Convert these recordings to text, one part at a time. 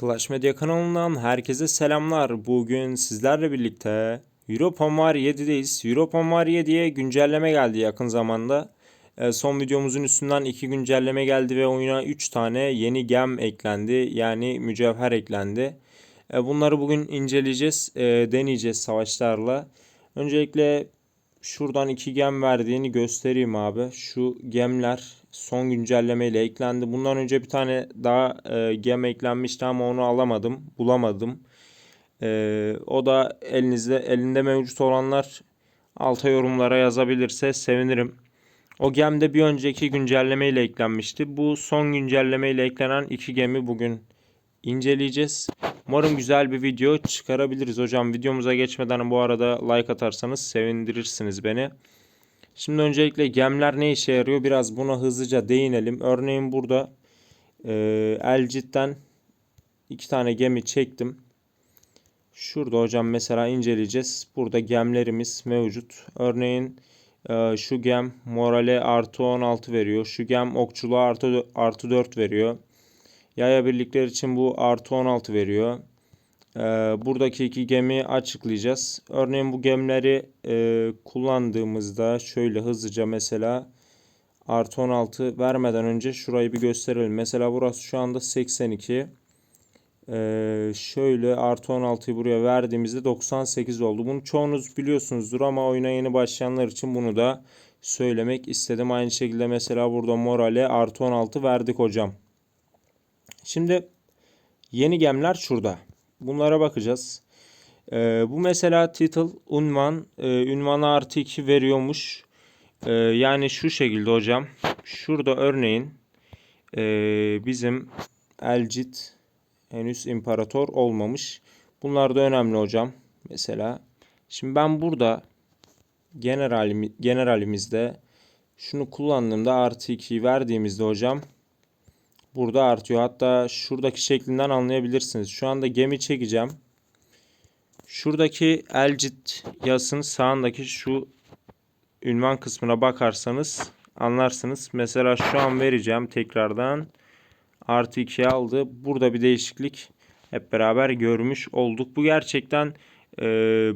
Clash Media kanalından herkese selamlar. Bugün sizlerle birlikte Europa Mario 7'deyiz. Europa Mario 7'ye güncelleme geldi yakın zamanda. Ee, son videomuzun üstünden iki güncelleme geldi ve oyuna 3 tane yeni gem eklendi. Yani mücevher eklendi. Ee, bunları bugün inceleyeceğiz, ee, deneyeceğiz savaşlarla. Öncelikle şuradan iki gem verdiğini göstereyim abi. Şu gemler son güncellemeyle eklendi. Bundan önce bir tane daha e, gem eklenmişti ama onu alamadım, bulamadım. E, o da elinizde elinde mevcut olanlar alta yorumlara yazabilirse sevinirim. O gem de bir önceki güncellemeyle eklenmişti. Bu son güncellemeyle eklenen iki gemi bugün inceleyeceğiz. Umarım güzel bir video çıkarabiliriz hocam. Videomuza geçmeden bu arada like atarsanız sevindirirsiniz beni. Şimdi öncelikle gemler ne işe yarıyor? Biraz buna hızlıca değinelim. Örneğin burada e, Elcit'ten iki tane gemi çektim. Şurada hocam mesela inceleyeceğiz. Burada gemlerimiz mevcut. Örneğin e, şu gem morale artı 16 veriyor. Şu gem okçuluğa artı, artı 4 veriyor. Yaya birlikler için bu artı 16 veriyor. Ee, buradaki iki gemi açıklayacağız. Örneğin bu gemileri e, kullandığımızda şöyle hızlıca mesela artı 16 vermeden önce şurayı bir gösterelim. Mesela burası şu anda 82. Ee, şöyle artı 16'yı buraya verdiğimizde 98 oldu. Bunu çoğunuz biliyorsunuzdur ama oyuna yeni başlayanlar için bunu da söylemek istedim. Aynı şekilde mesela burada morale artı 16 verdik hocam. Şimdi yeni gemler şurada. Bunlara bakacağız. Ee, bu mesela title, unvan, e, ünvana artı 2 veriyormuş. Ee, yani şu şekilde hocam. Şurada örneğin e, bizim Elcit henüz imparator olmamış. Bunlar da önemli hocam. Mesela şimdi ben burada generalimi, generalimizde şunu kullandığımda artı 2'yi verdiğimizde hocam burada artıyor. Hatta şuradaki şeklinden anlayabilirsiniz. Şu anda gemi çekeceğim. Şuradaki Elcit yazısının sağındaki şu ünvan kısmına bakarsanız anlarsınız. Mesela şu an vereceğim tekrardan. Artı 2'ye aldı. Burada bir değişiklik hep beraber görmüş olduk. Bu gerçekten e,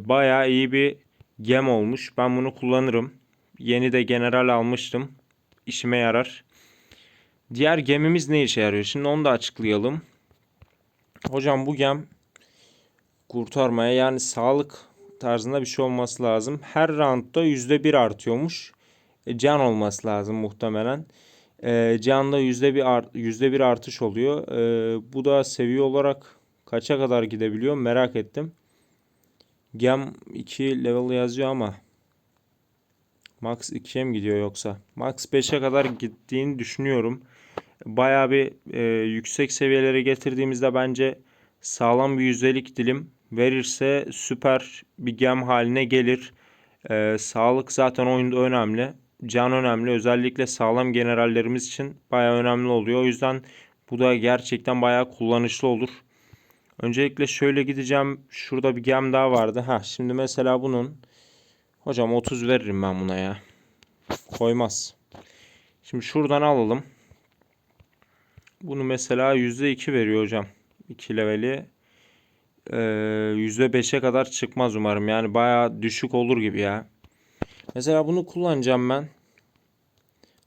bayağı iyi bir gem olmuş. Ben bunu kullanırım. Yeni de general almıştım. İşime yarar. Diğer gemimiz ne işe yarıyor? Şimdi onu da açıklayalım. Hocam bu gem kurtarmaya yani sağlık tarzında bir şey olması lazım. Her roundda %1 artıyormuş. E, can olması lazım muhtemelen. E, canda %1 art, %1 artış oluyor. E, bu da seviye olarak kaça kadar gidebiliyor merak ettim. Gem 2 level yazıyor ama Max 2'ye mi gidiyor yoksa? Max 5'e kadar gittiğini düşünüyorum. Bayağı bir e, yüksek seviyelere getirdiğimizde bence sağlam bir yüzdelik dilim verirse süper bir gem haline gelir. E, sağlık zaten oyunda önemli. Can önemli. Özellikle sağlam generallerimiz için bayağı önemli oluyor. O yüzden bu da gerçekten bayağı kullanışlı olur. Öncelikle şöyle gideceğim. Şurada bir gem daha vardı. Ha şimdi mesela bunun hocam 30 veririm ben buna ya. Koymaz. Şimdi şuradan alalım. Bunu mesela %2 veriyor hocam. 2 leveli. Ee, %5'e kadar çıkmaz umarım. Yani bayağı düşük olur gibi ya. Mesela bunu kullanacağım ben.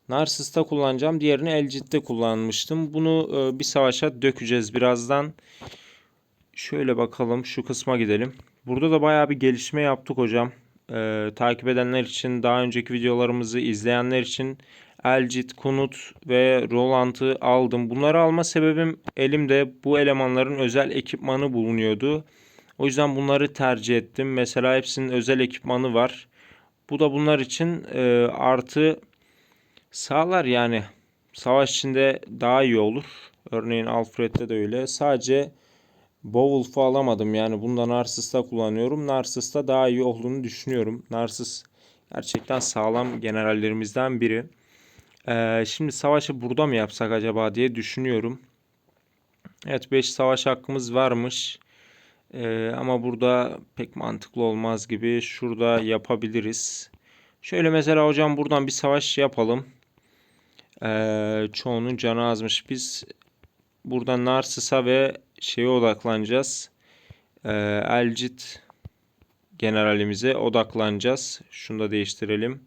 Narsis'ta kullanacağım. Diğerini Elcit'te kullanmıştım. Bunu e, bir savaşa dökeceğiz birazdan. Şöyle bakalım. Şu kısma gidelim. Burada da bayağı bir gelişme yaptık hocam. Ee, takip edenler için, daha önceki videolarımızı izleyenler için Elcit, Kunut ve Roland'ı aldım. Bunları alma sebebim elimde bu elemanların özel ekipmanı bulunuyordu. O yüzden bunları tercih ettim. Mesela hepsinin özel ekipmanı var. Bu da bunlar için e, artı sağlar yani. Savaş içinde daha iyi olur. Örneğin Alfred'de de öyle. Sadece Beowulf'u alamadım. Yani bunda Narsis'ta kullanıyorum. Narsis'ta daha iyi olduğunu düşünüyorum. Narsis gerçekten sağlam generallerimizden biri. Ee, şimdi savaşı burada mı yapsak acaba diye düşünüyorum. Evet 5 savaş hakkımız varmış. Ee, ama burada pek mantıklı olmaz gibi. Şurada yapabiliriz. Şöyle mesela hocam buradan bir savaş yapalım. Ee, çoğunun canı azmış. Biz burada Narsis'a ve şeye odaklanacağız. Ee, Elcit generalimize odaklanacağız. Şunu da değiştirelim.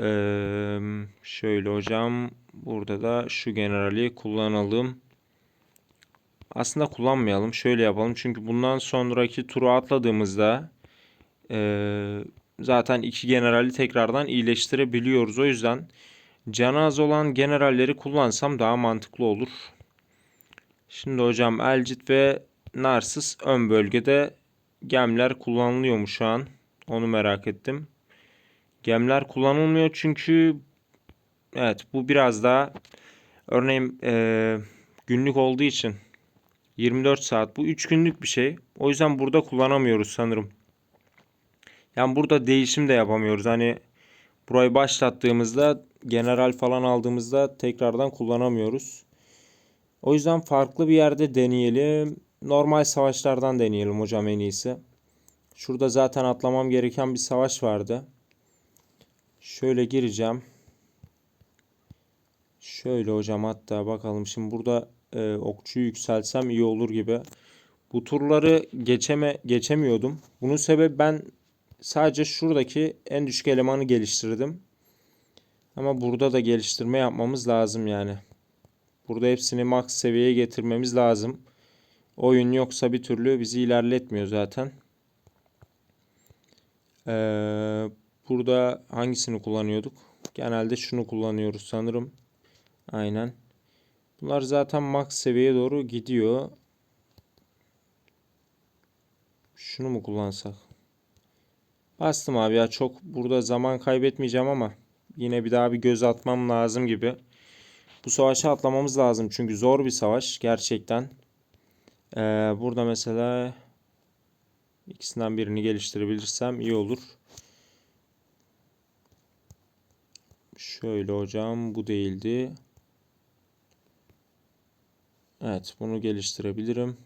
Ee, şöyle hocam. Burada da şu generali kullanalım. Aslında kullanmayalım. Şöyle yapalım. Çünkü bundan sonraki turu atladığımızda eee, zaten iki generali tekrardan iyileştirebiliyoruz. O yüzden canı az olan generalleri kullansam daha mantıklı olur. Şimdi hocam Elcit ve Narsis ön bölgede gemler kullanılıyor mu şu an? Onu merak ettim. Gemler kullanılmıyor çünkü evet bu biraz daha örneğin eee, günlük olduğu için 24 saat. Bu 3 günlük bir şey. O yüzden burada kullanamıyoruz sanırım. Yani burada değişim de yapamıyoruz. Hani burayı başlattığımızda general falan aldığımızda tekrardan kullanamıyoruz. O yüzden farklı bir yerde deneyelim. Normal savaşlardan deneyelim hocam en iyisi. Şurada zaten atlamam gereken bir savaş vardı. Şöyle gireceğim. Şöyle hocam hatta bakalım şimdi burada e, okçuyu yükseltsem iyi olur gibi. Bu turları geçeme geçemiyordum. Bunun sebebi ben sadece şuradaki en düşük elemanı geliştirdim. Ama burada da geliştirme yapmamız lazım yani. Burada hepsini max seviyeye getirmemiz lazım. Oyun yoksa bir türlü bizi ilerletmiyor zaten. Ee, burada hangisini kullanıyorduk? Genelde şunu kullanıyoruz sanırım. Aynen. Bunlar zaten max seviyeye doğru gidiyor. Şunu mu kullansak? Bastım abi ya çok burada zaman kaybetmeyeceğim ama yine bir daha bir göz atmam lazım gibi. Bu savaşa atlamamız lazım çünkü zor bir savaş gerçekten. Ee, burada mesela ikisinden birini geliştirebilirsem iyi olur. Şöyle hocam bu değildi. Evet bunu geliştirebilirim.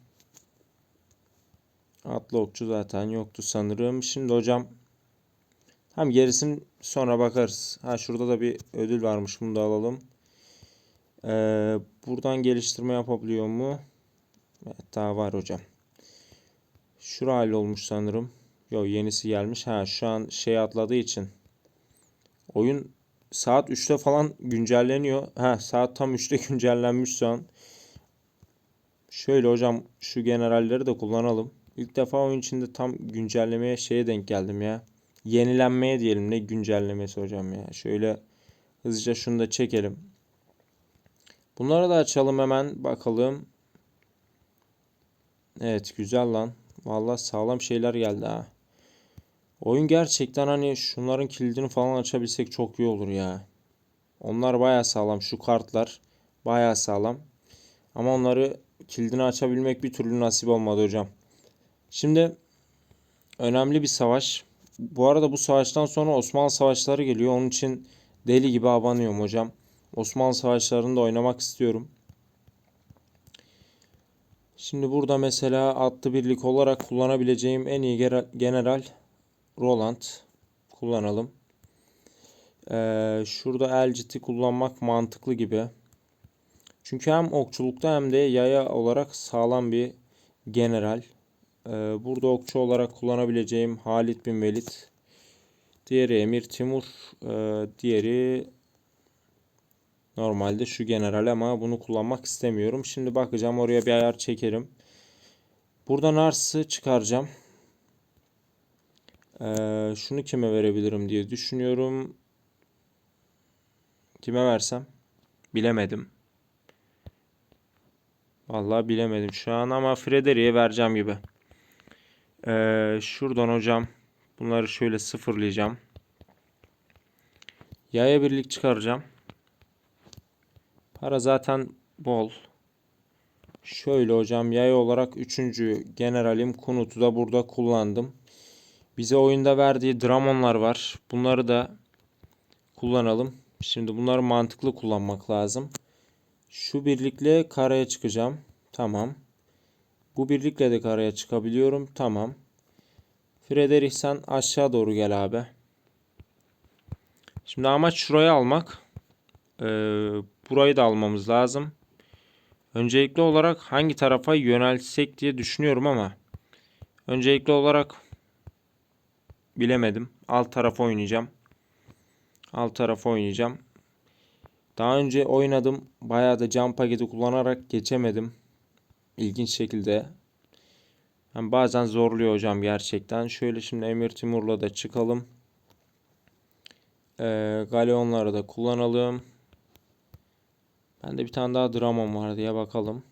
Atlı okçu zaten yoktu sanırım. Şimdi hocam tam gerisini sonra bakarız. Ha şurada da bir ödül varmış. Bunu da alalım. Ee, buradan geliştirme yapabiliyor mu? Evet daha var hocam. Şura olmuş sanırım. Yok yenisi gelmiş. Ha şu an şey atladığı için. Oyun saat 3'te falan güncelleniyor. Ha saat tam 3'te güncellenmiş şu an. Şöyle hocam şu generalleri de kullanalım. İlk defa oyun içinde tam güncellemeye şeye denk geldim ya. Yenilenmeye diyelim ne güncellemesi hocam ya. Şöyle hızlıca şunu da çekelim. Bunları da açalım hemen bakalım. Evet güzel lan. Vallahi sağlam şeyler geldi ha. Oyun gerçekten hani şunların kilidini falan açabilsek çok iyi olur ya. Onlar baya sağlam. Şu kartlar baya sağlam. Ama onları kilidini açabilmek bir türlü nasip olmadı hocam. Şimdi önemli bir savaş. Bu arada bu savaştan sonra Osmanlı savaşları geliyor. Onun için deli gibi abanıyorum hocam. Osmanlı savaşlarında oynamak istiyorum. Şimdi burada mesela atlı birlik olarak kullanabileceğim en iyi general Roland kullanalım. Ee, şurada Elcit'i kullanmak mantıklı gibi. Çünkü hem okçulukta hem de yaya olarak sağlam bir general. Ee, burada okçu olarak kullanabileceğim Halit bin Velid. Diğeri Emir Timur. Ee, diğeri normalde şu general ama bunu kullanmak istemiyorum. Şimdi bakacağım oraya bir ayar çekerim. Burada Nars'ı çıkaracağım. Ee, şunu kime verebilirim diye düşünüyorum. Kime versem? Bilemedim. Vallahi bilemedim şu an ama Frederick'e vereceğim gibi. Ee, şuradan hocam bunları şöyle sıfırlayacağım. Yaya birlik çıkaracağım. Para zaten bol. Şöyle hocam yaya olarak 3. generalim Kunut'u da burada kullandım. Bize oyunda verdiği dramonlar var. Bunları da kullanalım. Şimdi bunları mantıklı kullanmak lazım. Şu birlikle karaya çıkacağım. Tamam. Bu birlikle de karaya çıkabiliyorum. Tamam. Frederik sen aşağı doğru gel abi. Şimdi amaç şurayı almak. Ee, burayı da almamız lazım. Öncelikli olarak hangi tarafa yönelsek diye düşünüyorum ama öncelikli olarak bilemedim. Alt tarafa oynayacağım. Alt tarafa oynayacağım. Daha önce oynadım. Bayağı da cam paketi kullanarak geçemedim. İlginç şekilde. Yani bazen zorluyor hocam gerçekten. Şöyle şimdi Emir Timur'la da çıkalım. Ee, Galeonları da kullanalım. Bende bir tane daha dramam var diye bakalım.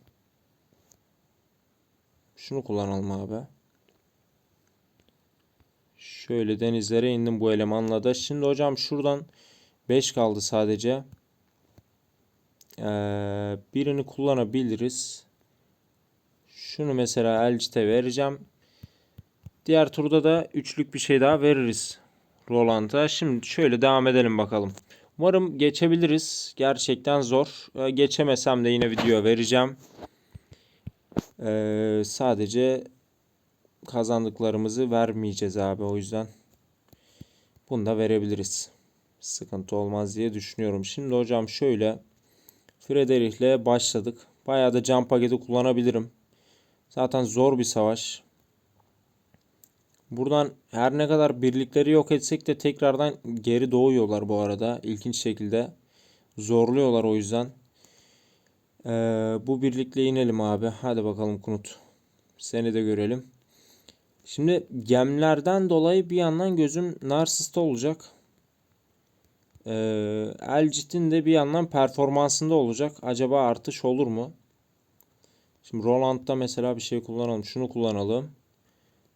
Şunu kullanalım abi. Şöyle denizlere indim bu elemanla da. Şimdi hocam şuradan 5 kaldı sadece. Ee, birini kullanabiliriz. Şunu mesela Elcit'e vereceğim. Diğer turda da üçlük bir şey daha veririz Roland'a. Şimdi şöyle devam edelim bakalım. Umarım geçebiliriz. Gerçekten zor. Ee, geçemesem de yine video vereceğim. Ee, sadece kazandıklarımızı vermeyeceğiz abi o yüzden. Bunu da verebiliriz. Sıkıntı olmaz diye düşünüyorum. Şimdi hocam şöyle Frederick'le başladık. Bayağı da can paketi kullanabilirim. Zaten zor bir savaş. Buradan her ne kadar birlikleri yok etsek de tekrardan geri doğuyorlar bu arada. İlginç şekilde. Zorluyorlar o yüzden. Ee, bu birlikle inelim abi. Hadi bakalım Kunut. Seni de görelim. Şimdi gemlerden dolayı bir yandan gözüm Narsis'te olacak. Ee, Elcit'in de bir yandan performansında olacak. Acaba artış olur mu? Şimdi Roland'da mesela bir şey kullanalım. Şunu kullanalım.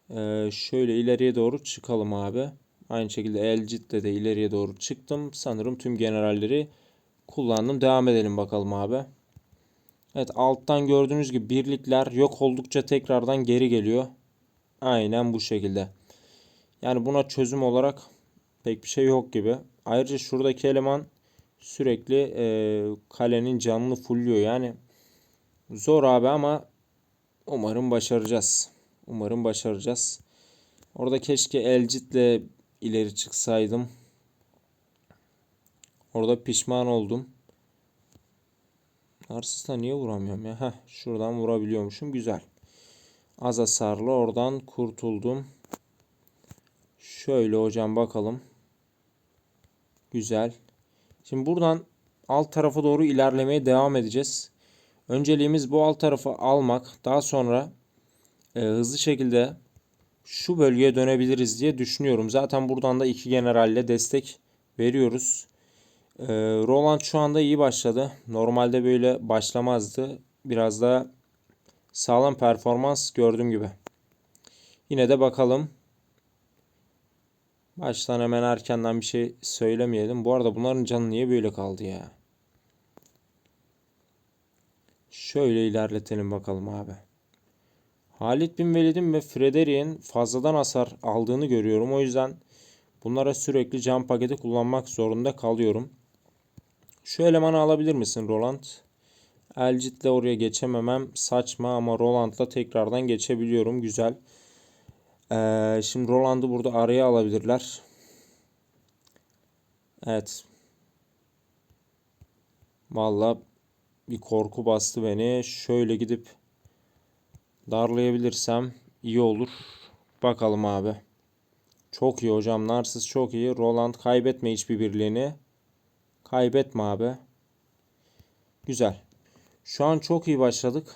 Ee, şöyle ileriye doğru çıkalım abi. Aynı şekilde Elcit'le de ileriye doğru çıktım. Sanırım tüm generalleri kullandım. Devam edelim bakalım abi. Evet alttan gördüğünüz gibi birlikler yok oldukça tekrardan geri geliyor. Aynen bu şekilde. Yani buna çözüm olarak pek bir şey yok gibi. Ayrıca şuradaki eleman sürekli e, kalenin canını fulluyor. Yani zor abi ama umarım başaracağız. Umarım başaracağız. Orada keşke Elcit'le ileri çıksaydım. Orada pişman oldum. Narsis'la niye vuramıyorum ya? Heh, şuradan vurabiliyormuşum. Güzel. Az hasarlı oradan kurtuldum. Şöyle hocam bakalım. Güzel. Şimdi buradan alt tarafa doğru ilerlemeye devam edeceğiz. Önceliğimiz bu alt tarafı almak. Daha sonra e, hızlı şekilde şu bölgeye dönebiliriz diye düşünüyorum. Zaten buradan da iki generalle destek veriyoruz. E, Roland şu anda iyi başladı. Normalde böyle başlamazdı. Biraz daha sağlam performans gördüğüm gibi. Yine de bakalım. Baştan hemen erkenden bir şey söylemeyelim. Bu arada bunların canı niye böyle kaldı ya? Şöyle ilerletelim bakalım abi. Halit bin Velid'in ve Frederick'in fazladan hasar aldığını görüyorum. O yüzden bunlara sürekli can paketi kullanmak zorunda kalıyorum. Şu elemanı alabilir misin Roland? Elcit'le oraya geçememem saçma ama Roland'la tekrardan geçebiliyorum. Güzel. Ee, şimdi Roland'ı burada araya alabilirler. Evet. Valla bir korku bastı beni. Şöyle gidip darlayabilirsem iyi olur. Bakalım abi. Çok iyi hocam. Narsis çok iyi. Roland kaybetme hiçbir birliğini. Kaybetme abi. Güzel. Şu an çok iyi başladık.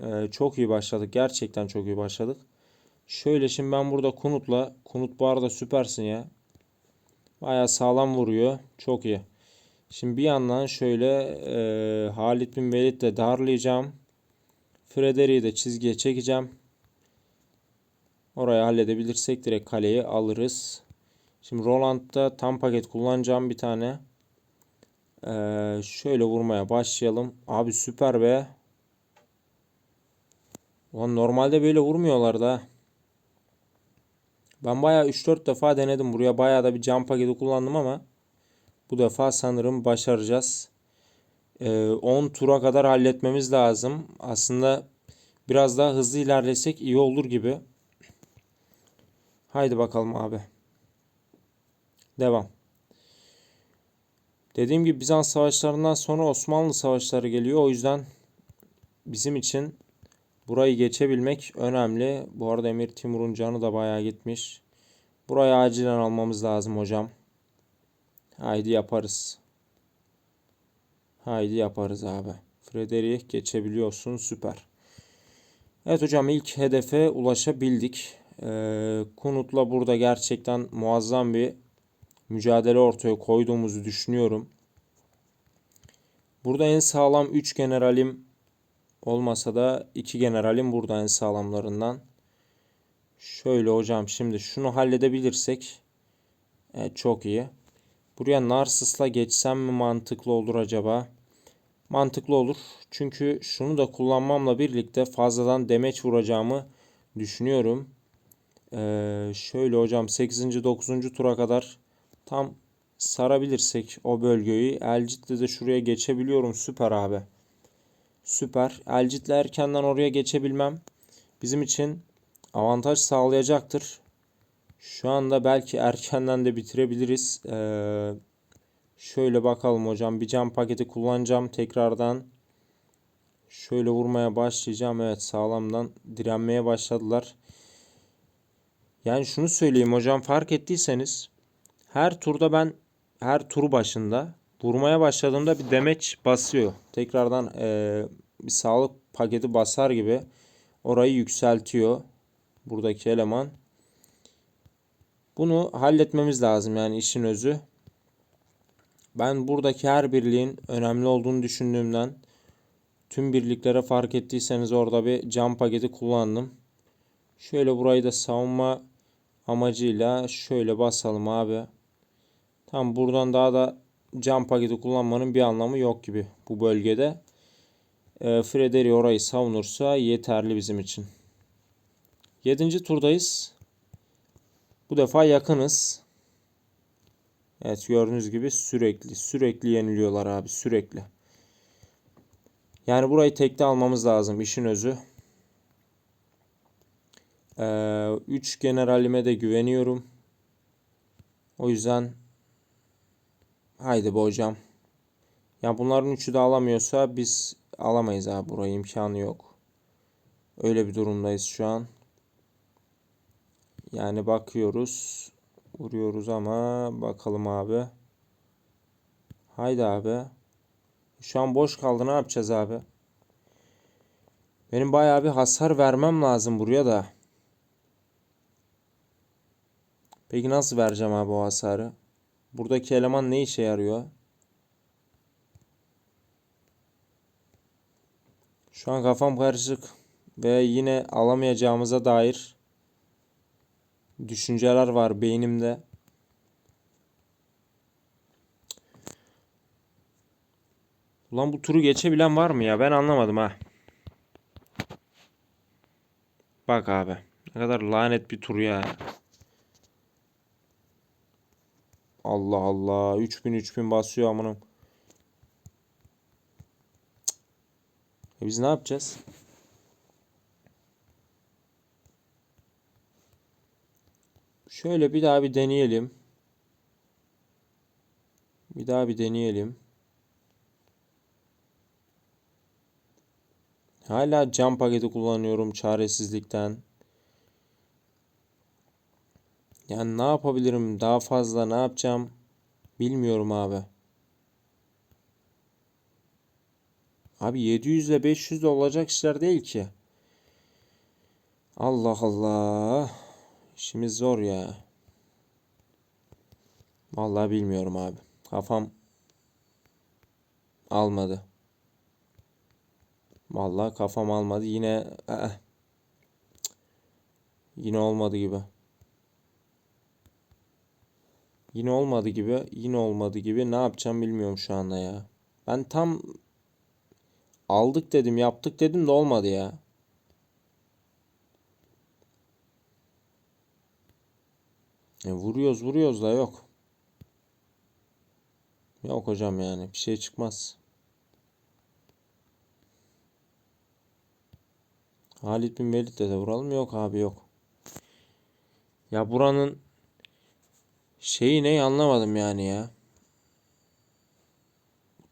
Ee, çok iyi başladık. Gerçekten çok iyi başladık. Şöyle şimdi ben burada Kunut'la. Kunut bu arada süpersin ya. Baya sağlam vuruyor. Çok iyi. Şimdi bir yandan şöyle e, Halit bin Velid de darlayacağım. Frederick'i de çizgiye çekeceğim. Orayı halledebilirsek direkt kaleyi alırız. Şimdi Roland'da tam paket kullanacağım bir tane. Ee, şöyle vurmaya başlayalım. Abi süper be. Ulan normalde böyle vurmuyorlar da. Ben bayağı 3-4 defa denedim. Buraya bayağı da bir cam paketi kullandım ama bu defa sanırım başaracağız. Ee, 10 tura kadar halletmemiz lazım. Aslında biraz daha hızlı ilerlesek iyi olur gibi. Haydi bakalım abi. Devam. Dediğim gibi Bizans savaşlarından sonra Osmanlı savaşları geliyor. O yüzden bizim için burayı geçebilmek önemli. Bu arada Emir Timur'un canı da bayağı gitmiş. Burayı acilen almamız lazım hocam. Haydi yaparız. Haydi yaparız abi. Frederick geçebiliyorsun. Süper. Evet hocam ilk hedefe ulaşabildik. Ee, Kunut'la burada gerçekten muazzam bir mücadele ortaya koyduğumuzu düşünüyorum. Burada en sağlam 3 generalim olmasa da 2 generalim burada en sağlamlarından. Şöyle hocam şimdi şunu halledebilirsek evet, çok iyi. Buraya Narsis'la geçsem mi mantıklı olur acaba? Mantıklı olur. Çünkü şunu da kullanmamla birlikte fazladan demeç vuracağımı düşünüyorum. Ee, şöyle hocam 8. 9. tura kadar tam sarabilirsek o bölgeyi. Elcit'le de şuraya geçebiliyorum. Süper abi. Süper. Elcit'le erkenden oraya geçebilmem bizim için avantaj sağlayacaktır. Şu anda belki erkenden de bitirebiliriz. Ee, şöyle bakalım hocam. Bir cam paketi kullanacağım tekrardan. Şöyle vurmaya başlayacağım. Evet sağlamdan direnmeye başladılar. Yani şunu söyleyeyim hocam fark ettiyseniz her turda ben her tur başında vurmaya başladığımda bir demeç basıyor. Tekrardan eee, bir sağlık paketi basar gibi orayı yükseltiyor buradaki eleman. Bunu halletmemiz lazım yani işin özü. Ben buradaki her birliğin önemli olduğunu düşündüğümden tüm birliklere fark ettiyseniz orada bir cam paketi kullandım. Şöyle burayı da savunma amacıyla şöyle basalım abi. Tam buradan daha da cam paketi kullanmanın bir anlamı yok gibi bu bölgede. E, Frederi orayı savunursa yeterli bizim için. 7. turdayız. Bu defa yakınız. Evet gördüğünüz gibi sürekli sürekli yeniliyorlar abi sürekli. Yani burayı tekte almamız lazım işin özü. 3 generalime de güveniyorum. O yüzden haydi be hocam. Ya bunların üçü de alamıyorsa biz alamayız abi burayı imkanı yok. Öyle bir durumdayız şu an. Yani bakıyoruz. Vuruyoruz ama bakalım abi. Haydi abi. Şu an boş kaldı ne yapacağız abi? Benim bayağı bir hasar vermem lazım buraya da. Peki nasıl vereceğim abi o hasarı? Buradaki eleman ne işe yarıyor? Şu an kafam karışık ve yine alamayacağımıza dair düşünceler var beynimde. Ulan bu turu geçebilen var mı ya? Ben anlamadım ha. Bak abi. Ne kadar lanet bir tur ya. Allah Allah. 3000 3000 basıyor amınım. E biz ne yapacağız? Şöyle bir daha bir deneyelim. Bir daha bir deneyelim. Hala cam paketi kullanıyorum çaresizlikten. Yani ne yapabilirim daha fazla ne yapacağım bilmiyorum abi. Abi 700 ile 500 de olacak işler değil ki. Allah Allah. İşimiz zor ya. Vallahi bilmiyorum abi. Kafam almadı. Vallahi kafam almadı. Yine eh. Yine olmadı gibi. Yine olmadı gibi. Yine olmadı gibi. Ne yapacağım bilmiyorum şu anda ya. Ben tam aldık dedim, yaptık dedim de olmadı ya. E, vuruyoruz vuruyoruz da yok. Yok hocam yani bir şey çıkmaz. Halit bin Velid'le de vuralım yok abi yok. Ya buranın şeyi ne anlamadım yani ya.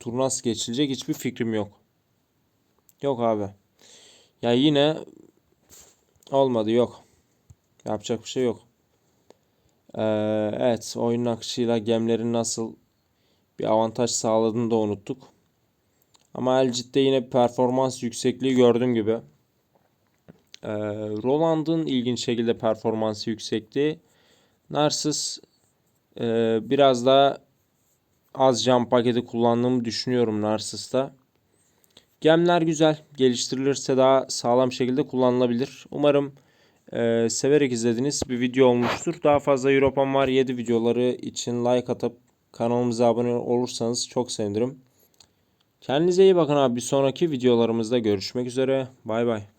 Tur nasıl geçilecek hiçbir fikrim yok. Yok abi. Ya yine olmadı yok. Yapacak bir şey yok. Ee, evet oyunun akışıyla gemlerin nasıl bir avantaj sağladığını da unuttuk. Ama Elcit'te yine performans yüksekliği gördüğüm gibi. Ee, Roland'ın ilginç şekilde performansı yüksekti. Narcissus e, biraz daha az jump paketi kullandığımı düşünüyorum Narcissus'ta. Gemler güzel. Geliştirilirse daha sağlam şekilde kullanılabilir. Umarım e, severek izlediğiniz bir video olmuştur. Daha fazla Europan var 7 videoları için like atıp kanalımıza abone olursanız çok sevinirim. Kendinize iyi bakın abi. Bir sonraki videolarımızda görüşmek üzere. Bay bay.